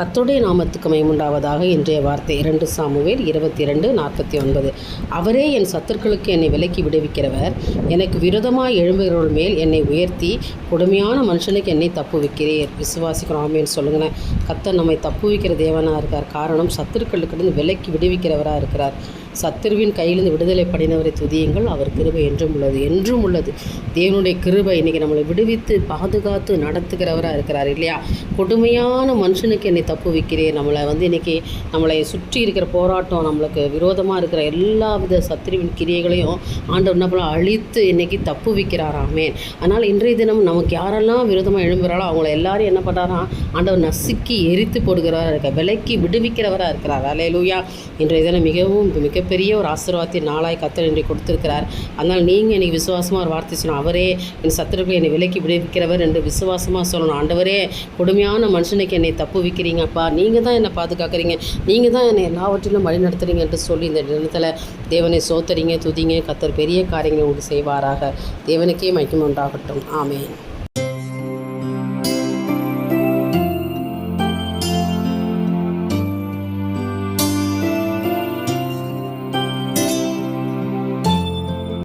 கத்துடைய நாமத்துக்கு மயமுண்டாவதாக இன்றைய வார்த்தை. இரண்டு சாமுவேல் இருபத்தி இரண்டு நாற்பத்தி ஒன்பது. அவரே என் சத்துருக்களுக்கு என்னை விலக்கி விடுவிக்கிறவர். எனக்கு விரோதமாக எழும்புகிறவர்கள் மேல் என்னை உயர்த்தி கொடுமையான மனுஷனுக்கு என்னை தப்புவிக்கிறீர். விசுவாசிக்கிறோம். ஆமேன்னு சொல்லுங்களேன் கத்தர் நம்மை தப்புவிக்கிற தேவனாக இருக்கார். காரணம் சத்துருக்களுக்கு விலக்கி விடுவிக்கிறவராக இருக்கிறார். சத்துருவின் கையிலிருந்து விடுதலை பண்ணினவரை துதியுங்கள். அவர் கிருபை என்றும் உள்ளது என்றும் உள்ளது. தேவனுடைய கிருபை இன்றைக்கி நம்மளை விடுவித்து பாதுகாத்து நடத்துகிறவராக இருக்கிறார் இல்லையா? கொடுமையான மனுஷனுக்கு என்னை தப்பு வைக்கிறேன் நம்மளை வந்து இன்றைக்கி நம்மளை சுற்றி இருக்கிற போராட்டம் நம்மளுக்கு விரோதமாக இருக்கிற எல்லா வித சத்துருவின் கிரியைகளையும் ஆண்டவர் என்ன பண்ண அழித்து இன்றைக்கி தப்பு வைக்கிறாராமே அதனால் இன்றைய தினம் நமக்கு யாரெல்லாம் விரோதமாக எழும்புகிறாளோ அவங்கள எல்லாரும் என்ன பண்ணுறாராம் ஆண்டவர் நசுக்கி எரித்து போடுகிறவராக இருக்க விலைக்கு விடுவிக்கிறவராக இருக்கிறார். அலையலூயா இன்றைய தினம் மிகவும் மிகப்பெரிய ஒரு ஆசீர்வாதத்தின் நாளாய் கத்தர் இன்றைக்கு கொடுத்துருக்கிறார். அதனால் நீங்கள் எனக்கு விசுவாசமாக ஒரு வார்த்தை சொல்லணும். அவரே என் சத்துருக்களை என்னை விலக்கி விடுவிக்கிறவர் என்று விசுவாசமாக சொல்லணும். ஆண்டவரே கொடுமையான மனுஷனுக்கு என்னை தப்பு வைக்கிறீங்கப்பா நீங்கள் தான் என்னை பாதுகாக்கிறீங்க. நீங்கள் தான் என்னை எல்லாவற்றிலும் வழி நடத்துறீங்க என்று சொல்லி இந்த தினத்தில் தேவனை சோத்தரிங்க துதிங்க. கத்தர் பெரிய காரியங்களை உங்களுக்கு செய்வாராக. தேவனுக்கே மயக்கம் உண்டாகட்டும். ஆமேன்.